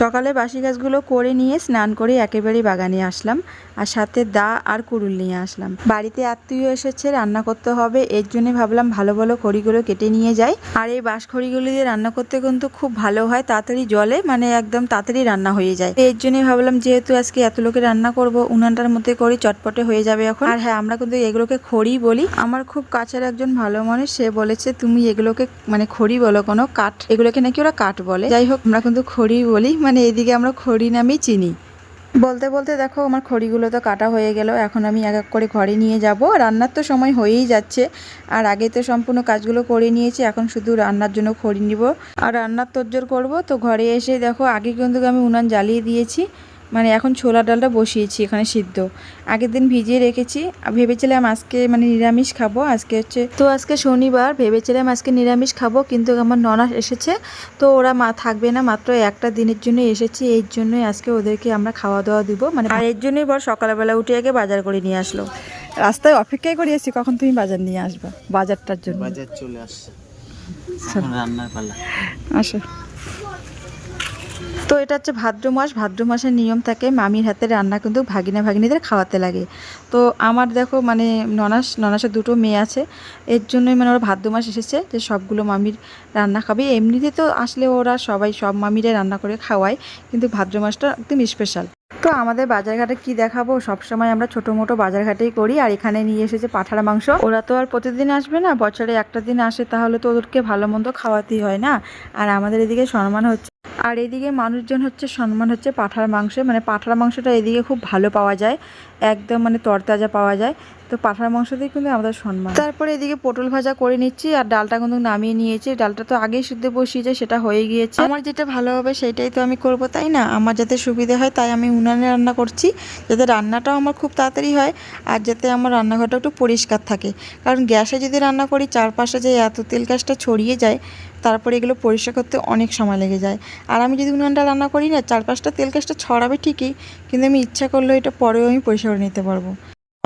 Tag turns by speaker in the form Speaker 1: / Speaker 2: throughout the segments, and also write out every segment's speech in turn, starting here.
Speaker 1: সকালে বাসি গাছগুলো করে নিয়ে স্নান করে একেবারে বাগানে আসলাম। আর সাথে দা আর কুড়ুল নিয়ে আসলাম। বাড়িতে আত্মীয় এসেছে, রান্না করতে হবে। এর জন্য ভাবলাম ভালো ভালো খড়িগুলো কেটে নিয়ে যাই। আর এই বাঁশ খড়িগুলো দিয়ে রান্না করতে কিন্তু খুব ভালো হয়। তাড়াতাড়ি জলে মানে একদম তাড়াতাড়ি রান্না হয়ে যায়। এর জন্যই ভাবলাম যেহেতু আজকে এত লোকে রান্না করব, উনানটার মধ্যে করি চটপটে হয়ে যাবে এখন। আর হ্যাঁ আমরা কিন্তু এগুলোকে খড়ি বলি। আমার খুব কাছের একজন ভালো মানুষ সে বলেছে, তুমি এগুলোকে মানে খড়ি বলো কোনো কাঠ। এগুলোকে নাকি ওরা কাঠ বলে। যাই হোক, আমরা কিন্তু খড়ি বলি। মানে এদিকে আমরা খড়ি নামেই চিনি। বলতে বলতে দেখো আমার খড়িগুলো তো কাটা হয়ে গেল, এখন আমি এক এক করে ঘরে নিয়ে যাব। রান্নার তো সময় হয়েই যাচ্ছে, আর আগে তো সম্পূর্ণ কাজগুলো করে নিয়েছি, এখন শুধু রান্নার জন্য খড়ি নিব। আর রান্নার তোজ্জোর করব, তো ঘরে এসে দেখো আগে কিন্তু আমি উনান জ্বালিয়ে দিয়েছি। মানে এখন ছোলা ডালটা বসিয়েছি এখানে সিদ্ধ। আগের দিন ভিজিয়ে রেখেছি আর ভেবেছিলাম আজকে মানে নিরামিষ খাব আজকে হচ্ছে তো আজকে শনিবার ভেবেছিলাম আজকে নিরামিষ খাব কিন্তু আমার ননাস এসেছে তো ওরা মা থাকবে না মাত্র একটা দিনের জন্য এসেছি এর জন্যই আজকে ওদেরকে আমরা খাওয়া দাওয়া দিব মানে আর এর জন্যই বর সকালবেলা উঠে আগে বাজার করে নিয়ে আসলো। রাস্তায় অপেক্ষাই করে এসেছি কখন তুমি বাজার নিয়ে আসবা বাজারটার জন্য।
Speaker 2: বাজার চলে আসছে। রান্নার পালা।
Speaker 1: আসো। তো এটা হচ্ছে ভাদ্র মাস, ভাদ্র মাসের নিয়ম থাকে মামির হাতে রান্না কিন্তু ভাগিনা ভাগিনীদের খাওয়াতে লাগে। তো আমার দেখো মানে ননাস, ননাসের দুটো মেয়ে আছে, এর জন্যই মানে ওরা ভাদ্র মাস এসেছে যে সবগুলো মামির রান্না খাবে। এমনিতে তো আসলে ওরা সবাই সব মামিরে রান্না করে খাওয়ায়, কিন্তু ভাদ্র মাসটা একদম স্পেশাল তো আমাদের বাজারঘাটে কি দেখাবো? সবসময় আমরা ছোটো মোটো বাজারঘাটেই করি, আর এখানে নিয়ে এসেছে পাঠার মাংস। ওরা তো আর প্রতিদিন আসবে না, বছরে একটা দিন আসে, তাহলে তো ওদেরকে ভালো মন্দ খাওয়াতেই হয় না। আর আমাদের এদিকে সম্মান হচ্ছে আর এদিকে মানুষজন হচ্ছে সম্মান হচ্ছে পাঠার মাংস মানে পাঠার মাংসটা এদিকে খুব ভালো পাওয়া যায়, একদম মানে তরতাজা পাওয়া যায়। তো পাঠার মাংস দিয়ে কিন্তু আমাদের সম্মান। তারপরে এদিকে পটল ভাজা করে নিচ্ছি আর ডালটা কিন্তু নামিয়ে নিয়েছি। ডালটা তো আগেই সিদ্ধ বসিয়েছে, সেটা হয়ে গিয়েছে। আমার যেটা ভালো হবে সেটাই তো আমি করব, তাই না? আমার যাতে সুবিধা হয় তাই আমি উনানে রান্না করছি, যাতে রান্নাটাও আমার খুব তাড়াতাড়ি হয় আর যাতে আমার রান্নাঘরটা একটু পরিষ্কার থাকে। কারণ গ্যাসে যদি রান্না করি, চারপাশে যে এত তেল গাছটা ছড়িয়ে যায় তারপরে এগুলো পরিষ্কার করতে অনেক সময় লেগে যায়। আর আমি যদি উনানটা রান্না করি না, চারপাশটা তেল কাজটা ছড়াবে ঠিকই, কিন্তু আমি ইচ্ছা করলেও এটা পরেও আমি পরিষ্কার করে নিতে পারব।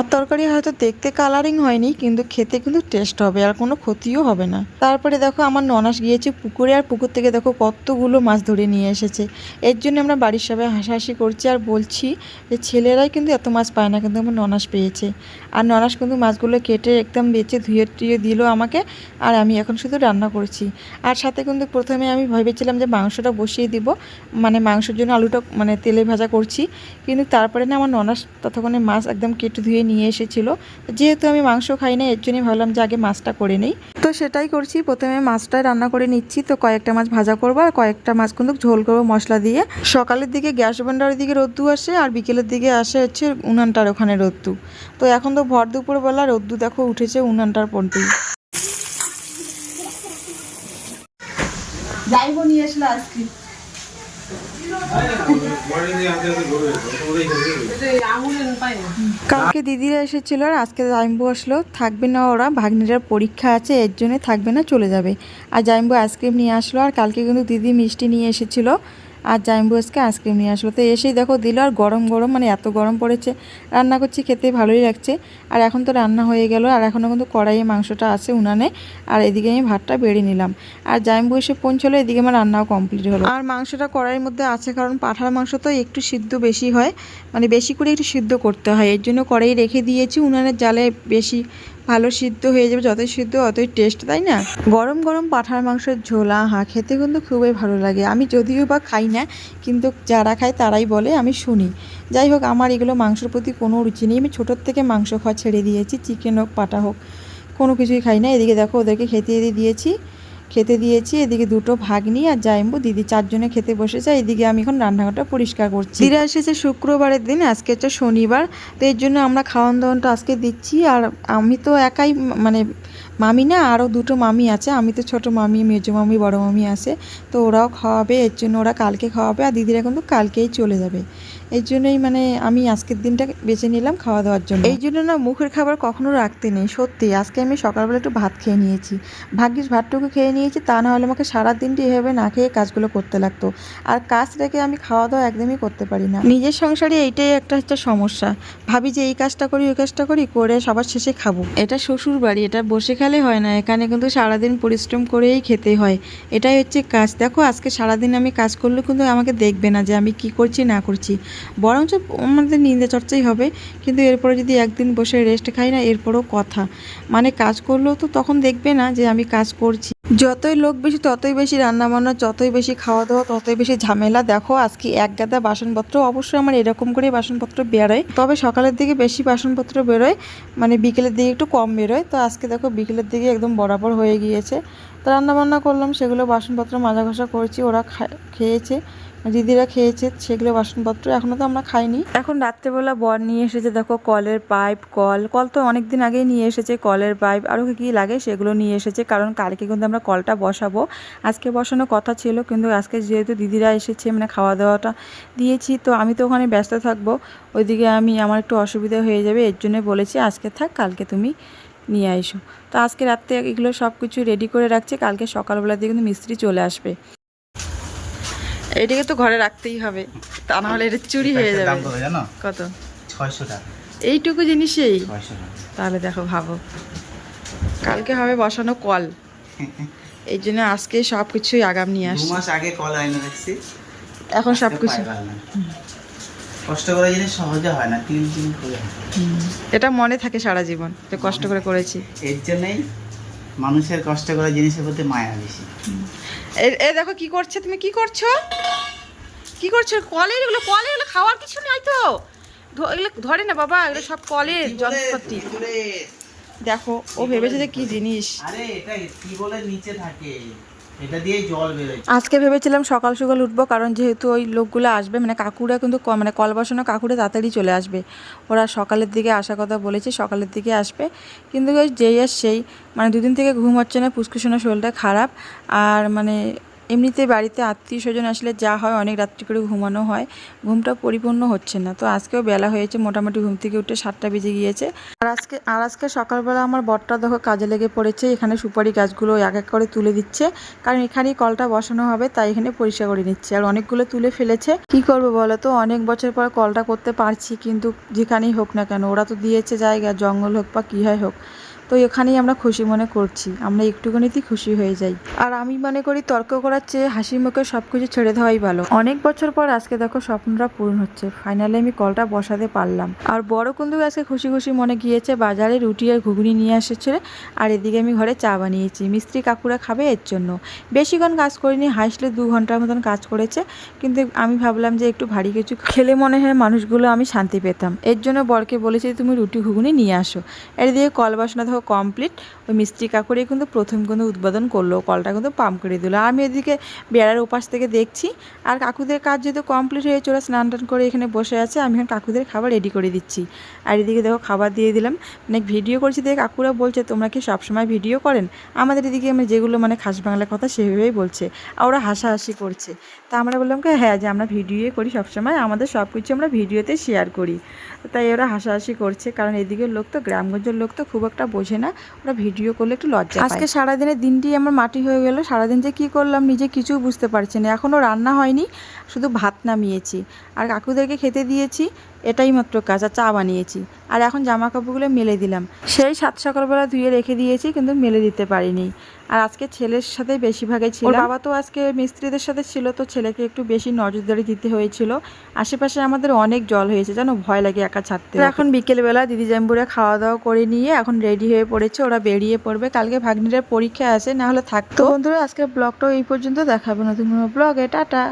Speaker 1: আমার তরকারি হয়তো দেখতে কালারিং হয়নি, কিন্তু খেতে কিন্তু টেস্ট হবে আর কোনো ক্ষতিও হবে না। তারপরে দেখো আমার ননাস গিয়েছে পুকুরে আর পুকুর থেকে দেখো কতগুলো মাছ ধরে নিয়ে এসেছে। এর জন্য আমরা বাড়ির সবাই হাসাহাসি করছি আর বলছি যে ছেলেরাই কিন্তু এত মাছ পায় না, কিন্তু আমার ননাস পেয়েছে। আর ননাস কিন্তু মাছগুলো কেটে একদম বেছে ধুয়ে টুয়ে দিল আমাকে আর আমি এখন শুধু রান্না করছি। আর সাথে কিন্তু প্রথমে আমি ভেবেছিলাম যে মাংসটা বসিয়ে দিব মানে মাংসের জন্য আলুটা মানে তেলে ভাজা করছি। কিন্তু তারপরে না আমার ননাস ততক্ষণে মাছ একদম কেটে ধুয়ে নিয়ে এসেছিল। যেহেতু আমি মাংস খাই না, এর জন্যই ভাবলাম যে আগে মাছটা করে নেই। তো সেটাই করছি। প্রথমে মাছটা রান্না করে নিচ্ছি। তো কয়েকটা মাছ ভাজা করব আর কয়েকটা মাছ কিন্তু ঝোল করব মশলা দিয়ে। সকালের দিকে গ্যাস ভান্ডারের দিকে রোদ্দু আসে আর বিকেলের দিকে আসে হচ্ছে উনানটার ওখানে রোদ্দু। তো এখন তো ভর দুপুরবেলা, রোদ্দু দেখো উঠেছে উনানটার পড়তেই যাইবো নিয়ে আসলে আইসক্রিম কালকে দিদিরা এসেছিল আর আজকে জাইম্বু আসলো। থাকবে না ওরা ভাগ্নিরার পরীক্ষা আছে, এর জন্য থাকবে না, চলে যাবে। আর জাইম্বু আইসক্রিম নিয়ে আসলো আর কালকে কিন্তু দিদি মিষ্টি নিয়ে এসেছিল। আর জাইম্বু আজকে আইসক্রিম নিয়ে আসলো। তো এসেই দেখো দিল আর গরম গরম মানে এত গরম পড়েছে। রান্না করছি, খেতে ভালোই লাগছে। আর এখন তো রান্না হয়ে গেল, আর এখনও কিন্তু কড়াইয়ে মাংসটা আছে উনানে। আর এদিকে আমি ভাতটা বেড়ে নিলাম। আর জাইম্বু এসে পৌঁছলো, এদিকে আমার রান্নাও কমপ্লিট হলো। আর মাংসটা কড়াইয়ের মধ্যে আছে, কারণ পাঠার মাংস তো একটু সিদ্ধ বেশি হয়। মানে বেশি করে একটু সিদ্ধ করতে হয়। এর জন্য কড়াই রেখে দিয়েছি, উনানের জালে বেশি ভালো সিদ্ধ হয়ে যাবে, যতই সিদ্ধ অতই টেস্ট তাই না? গরম গরম পাঠার মাংসের ঝোলা, হা, খেতে কিন্তু খুবই ভালো লাগে। আমি যদিও বা খাই না, কিন্তু যারা খায় তারাই বলে, আমি শুনি। যাই হোক, আমার এগুলো মাংসের প্রতি কোনো রুচি নেই। আমি ছোটোর থেকে মাংস খাওয়া ছেড়ে দিয়েছি চিকেন হোক, পাটা হোক, কোনো কিছুই খাই না। এদিকে দেখো, ওদেরকে খেতে দিয়ে দিয়েছি। খেতে দিয়েছি এদিকে দুটো ভাগ্নি আর জাইম্বু দিদি চারজনে খেতে বসেছে এদিকে আমি এখন রান্নাঘরটা পরিষ্কার করছি। দিরা এসেছে শুক্রবারের দিন আজকে হচ্ছে শনিবার তো এর জন্য আমরা খাওয়ান দাওয়ানটা আজকে দিচ্ছি আর আমি তো একাই মানে মামি না আরও দুটো মামি আছে আমি তো ছোট মামি মেজো মামি বড় মামি আছে তো ওরাও খাওয়াবে এর জন্য ওরা কালকে খাওয়াবে আর দিদিরা কিন্তু কালকেই চলে যাবে। এই জন্যই মানে আমি আজকের দিনটা বেছে নিলাম খাওয়া দাওয়ার জন্য। এই জন্য না মুখের খাবার কখনো রাখতে নেই সত্যি আজকে আমি সকালবেলা একটু ভাত খেয়ে নিয়েছি। ভাগ্যিস ভাতটুকু খেয়ে নিয়েছি, তা না হলে আমাকে সারা দিনটি এভাবে না খেয়ে কাজগুলো করতে লাগতো। আর কাজ রেখে আমি খাওয়া দাওয়া একদমই করতে পারি না। নিজের সংসারে এইটাই একটা হচ্ছে সমস্যা। ভাবি যে এই কাজটা করি, ওই কাজটা করি, করে সবার শেষে খাব। এটা শ্বশুর বাড়ি, এটা বসে খেলে হয় না। এখানে কিন্তু সারাদিন পরিশ্রম করেই খেতে হয়। এটাই হচ্ছে কাজ। দেখো, আজকে সারাদিন আমি কাজ করলে কিন্তু আমাকে দেখবে না যে আমি কি করছি, না করছি। বরঞ্চ আমাদের নিন্দে চর্চাই হবে। কিন্তু এরপরে যদি একদিন বসে রেস্ট খাই না, এরপরও কথা। মানে কাজ করলেও তো তখন দেখবে না যে আমি কাজ করছি। যতই লোক বেশি, ততই বেশি রান্না বান্না যতই বেশি খাওয়া দাওয়া ততই বেশি ঝামেলা। দেখো, আজকে এক গাদা বাসনপত্র, অবশ্যই আমার এরকম করে বাসনপত্র বেরোয়। তবে সকালের দিকে বেশি বাসনপত্র বেরোয় মানে বিকেলের দিকে একটু কম বেরোয়। তো আজকে দেখো, বিকেলের দিকে একদম বরাবর হয়ে গিয়েছে। তো রান্নাবান্না করলাম, সেগুলো বাসনপত্র মাজা ঘষা করেছি, ওরা খেয়েছে। দিদিরা খেয়েছে সেগুলো বাসনপত্র এখনও তো আমরা খাইনি। এখন রাত্রেবেলা বর নিয়ে এসেছে, দেখো কলের পাইপ, কল। কল তো অনেক দিন আগেই নিয়ে এসেছে, কলের পাইপ। আরও কী কী লাগে সেগুলো নিয়ে এসেছে, কারণ কালকে কিন্তু আমরা কলটা বসাবো। আজকে বসানোর কথা ছিল, কিন্তু আজকে যেহেতু দিদিরা এসেছে মানে খাওয়া দাওয়াটা দিয়েছি, তো আমি তো ওখানে ব্যস্ত থাকব। ওইদিকে আমি, আমার একটু অসুবিধা হয়ে যাবে, এর জন্য বলেছি আজকে থাক, কালকে তুমি নিয়ে আইসো। তো আজকে রাত্রে এগুলো সব কিছু রেডি করে রাখছে, কালকে সকালবেলা দিয়ে কিন্তু মিস্ত্রি চলে আসবে। এটাকে তো ঘরে রাখতেই হবে। তা না হলে এটা চুরি হয়ে যাবে।
Speaker 2: কত ছয়শো টাকা।
Speaker 1: এইটুকু জিনিসেই? তাহলে দেখো ভাবো। কালকে হবে বসানো কল। এই জন্য আজকে সব কিছুই আগাম নিয়ে আসছি।
Speaker 2: মাস আগে কল আইনে রাখছি।
Speaker 1: এখন সব কিছু
Speaker 2: কষ্ট করা জিনিস সহজে হয় না তিন দিন করে
Speaker 1: এটা মনে থাকে সারা জীবন যে কষ্ট করে করেছি।
Speaker 2: এর জন্যই মানুষের কষ্ট করা জিনিসের প্রতি মায়া বেশি।
Speaker 1: এ- দেখো কি করছে তুমি কি করছ? কি করছ? কলের এগুলো কলের এগুলো খাওয়ার কিছু নাই তো। এগুলো ধরে না বাবা এগুলো সব কলের যন্ত্রপাতি। দেখো ও ভেবেছে যে কি জিনিস।
Speaker 2: আরে এটা কি বলে নিচে থাকে?
Speaker 1: আজকে ভেবেছিলাম সকাল সকাল উঠবো, কারণ যেহেতু ওই লোকগুলো আসবে মানে কাকুরা কিন্তু মানে কল বসানো কাকুরা তাড়াতাড়ি চলে আসবে। ওরা সকালের দিকে আসার কথা বলেছে, সকালের দিকে আসবে। কিন্তু যেই আর সেই মানে দুদিন থেকে ঘুম হচ্ছে না পুষ্কুশোনা শরীরটা খারাপ। আর মানে এমনিতে বাড়িতে আত্মীয় স্বজন আসলে যা হয়, অনেক রাত্রি করে ঘুমানো হয়। ঘুমটা পরিপূর্ণ হচ্ছে না। তো আজকেও বেলা হয়েছে, মোটামুটি ঘুম থেকে উঠে সাতটা বেজে গিয়েছে। আর আজকে আর আজকে সকালবেলা আমার বরটা দেখো কাজে লেগে পড়েছে। এখানে সুপারি গাছগুলো এক এক করে তুলে দিচ্ছে। কারণ এখানেই কলটা বসানো হবে, তাই এখানে পরিষ্কার করে নিচ্ছে। আর অনেকগুলো তুলে ফেলেছে। কি করব বলো তো? অনেক বছর পর কলটা করতে পারছি, কিন্তু যেখানেই হোক না কেন, ওরা তো দিয়েছে জায়গা, জঙ্গল হোক বা কী হয় হোক। তো এখানেই আমরা খুশি মনে করছি। আমরা একটুখানিতেই খুশি হয়ে যাই। আর আমি মনে করি তর্ক করার চেয়ে হাসি মুখে সব কিছু ছেড়ে দেওয়াই ভালো। অনেক বছর পর আজকে দেখো স্বপ্নটা পূরণ হচ্ছে। ফাইনালি আমি কলটা বসাতে পারলাম। আর বড় কিন্তু আজকে খুশি খুশি মনে গিয়েছে, বাজারে রুটি আর ঘুগনি নিয়ে এসেছে। আর এদিকে আমি ঘরে চা বানিয়েছি। মিস্ত্রি কাকুরা খাবে এর জন্য। বেশিক্ষণ কাজ করিনি, হাসলে দু ঘণ্টার মতন কাজ করেছে। কিন্তু আমি ভাবলাম যে একটু ভারী কিছু খেলে মনে হয় মানুষগুলো আমি শান্তি পেতাম। এর জন্য বরকে বলেছি তুমি রুটি ঘুগনি নিয়ে আসো। এর দিকে কল বাসনা কমপ্লিট ওই মিস্ত্রি কাকুরে কিন্তু প্রথম কিন্তু উদ্বোধন করল, কলটা কিন্তু পাম্প করে দিল। আমি এদিকে বেড়ার ওপাশ থেকে দেখছি, আর কাকুদের কাজ যেহেতু কমপ্লিট হয়েছে, ওরা স্নান টান করে এখানে বসে আছে, আমি এখন কাকুদের খাবার রেডি করে দিচ্ছি। আর এদিকে দেখো খাবার দিয়ে দিলাম, অনেক ভিডিও করছি, দেখে কাকুরা বলছে, তোমরা কি সবসময় ভিডিও করেন? আমাদের এদিকে আমি যেগুলো মানে খাস বাংলা কথা সেভাবেই বলছে, আর ওরা হাসাহাসি করছে। তা আমরা বললাম কি হ্যাঁ যে আমরা ভিডিও করি সবসময়, আমাদের সব কিছু আমরা ভিডিওতে শেয়ার করি। তাই ওরা হাসাহাসি করছে, কারণ এদিকের লোক তো, গ্রামগঞ্জের লোক তো খুব একটা বোঝে না ওরা ভিডিও করলে একটু লজ্জা আজকে সারাদিনের দিনটি আমার মাটি হয়ে গেল সারাদিন যে কী করলাম নিজে কিছু বুঝতে পারছি না। এখনও রান্না হয়নি শুধু ভাত নামিয়েছি। আর কাকুদেরকে খেতে দিয়েছি এটাই মাত্র কাজ আর চা বানিয়েছি। আর এখন জামা কাপড়গুলো মেলে দিলাম। সেই সাত সকালবেলা ধুয়ে রেখে দিয়েছি কিন্তু মেলে দিতে পারিনি। আর আজকে ছেলের সাথে বেশিরভাগই ছিল বাবা তো আজকে মিস্ত্রিদের সাথে ছিল তো ছেলেকে একটু বেশি নজরদারি দিতে হয়েছিল। আশেপাশে আমাদের অনেক জল হয়েছে জানো ভয় লাগে একা ছাড়তে। এখন বিকেলবেলা দিদি জাম্বুরে খাওয়া দাওয়া করে নিয়ে এখন রেডি হয়ে পড়েছে ওরা বেরিয়ে পড়বে। কালকে ভাগ্নিদের পরীক্ষা আছে না হলে থাকতো। বন্ধুরা আজকের ব্লগটাও এই পর্যন্ত। দেখাবে নতুন কোনো ব্লগে। টাটা।